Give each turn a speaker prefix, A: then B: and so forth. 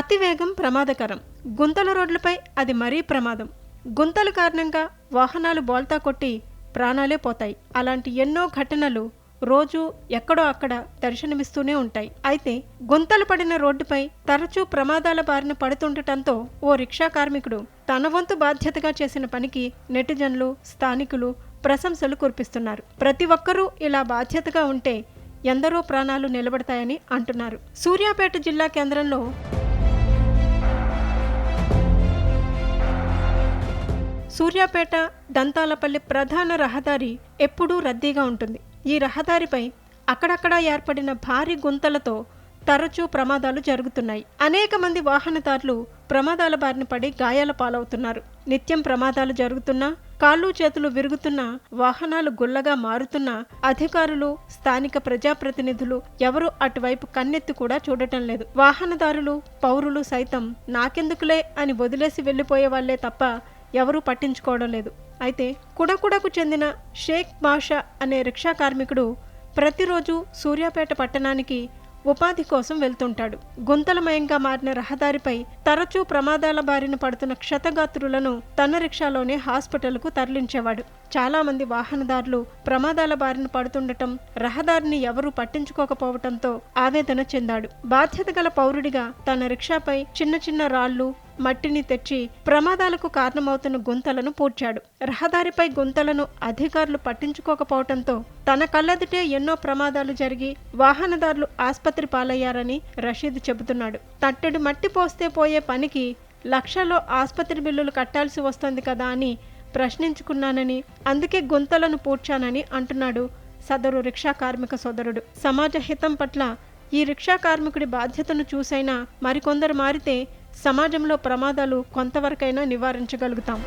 A: అతివేగం ప్రమాదకరం. గుంతల రోడ్లపై అది మరీ ప్రమాదం. గుంతల కారణంగా వాహనాలు బోల్తా కొట్టి ప్రాణాలే పోతాయి. అలాంటి ఎన్నో ఘటనలు రోజు ఎక్కడో అక్కడ దర్శనమిస్తూనే ఉంటాయి. అయితే గుంతలు పడిన రోడ్డుపై తరచూ ప్రమాదాల బారిన పడుతుండటంతో ఓ రిక్షా కార్మికుడు తన వంతు బాధ్యతగా చేసిన పనికి నెటిజన్లు స్థానికులు ప్రశంసలు కురిపిస్తున్నారు. ప్రతి ఒక్కరూ ఇలా బాధ్యతగా ఉంటే ఎందరో ప్రాణాలు నిలబడతాయని అంటున్నారు. సూర్యాపేట జిల్లా కేంద్రంలో సూర్యాపేట దంతాలపల్లి ప్రధాన రహదారి ఎప్పుడూ రద్దీగా ఉంటుంది. ఈ రహదారిపై అక్కడక్కడా ఏర్పడిన భారీ గుంతలతో తరచూ ప్రమాదాలు జరుగుతున్నాయి. అనేక మంది వాహనదారులు ప్రమాదాల బారిన పడి గాయాల పాలవుతున్నారు. నిత్యం ప్రమాదాలు జరుగుతున్నా కాళ్ళు చేతులు విరుగుతున్నా వాహనాలు గుల్లగా మారుతున్నా అధికారులు స్థానిక ప్రజాప్రతినిధులు ఎవరు అటువైపు కన్నెత్తి కూడా చూడటం లేదు. వాహనదారులు పౌరులు సైతం నాకెందుకులే అని వదిలేసి వెళ్ళిపోయే వాళ్ళే తప్ప ఎవరూ పట్టించుకోవడం లేదు. అయితే కుడకుడకు చెందిన షేక్ బాషా అనే రిక్షా కార్మికుడు ప్రతిరోజు సూర్యాపేట పట్టణానికి ఉపాధి కోసం వెళ్తుంటాడు. గుంతలమయంగా మారిన రహదారిపై తరచూ ప్రమాదాల బారిన పడుతున్న క్షతగాత్రులను తన రిక్షాలోనే హాస్పిటల్కు తరలించేవాడు. చాలామంది వాహనదారులు ప్రమాదాల బారిన పడుతుండటం రహదారిని ఎవరూ పట్టించుకోకపోవటంతో ఆవేదన చెందాడు. బాధ్యత గల పౌరుడిగా తన రిక్షాపై చిన్న చిన్న రాళ్ళు మట్టిని తెచ్చి ప్రమాదాలకు కారణమవుతున్న గుంతలను పూడ్చాడు. రహదారిపై గుంతలను అధికారులు పట్టించుకోకపోవడంతో తన కళ్ళెదుటే ఎన్నో ప్రమాదాలు జరిగి వాహనదారులు ఆసుపత్రి పాలయ్యారని రషీద్ చెబుతున్నాడు. తట్టెడు మట్టి పోస్తే పోయే పనికి లక్షలో ఆసుపత్రి బిల్లులు కట్టాల్సి వస్తుంది కదా అని ప్రశ్నించుకున్నానని అందుకే గుంతలను పూడ్చానని అంటున్నాడు సదరు రిక్షా కార్మిక సోదరుడు. సమాజ హితం పట్ల ఈ రిక్షా కార్మికుడి బాధ్యతను చూసైనా మరికొందరు మారితే సమాజంలో ప్రమాదాలు కొంతవరకైనా నివారించగలుగుతాం.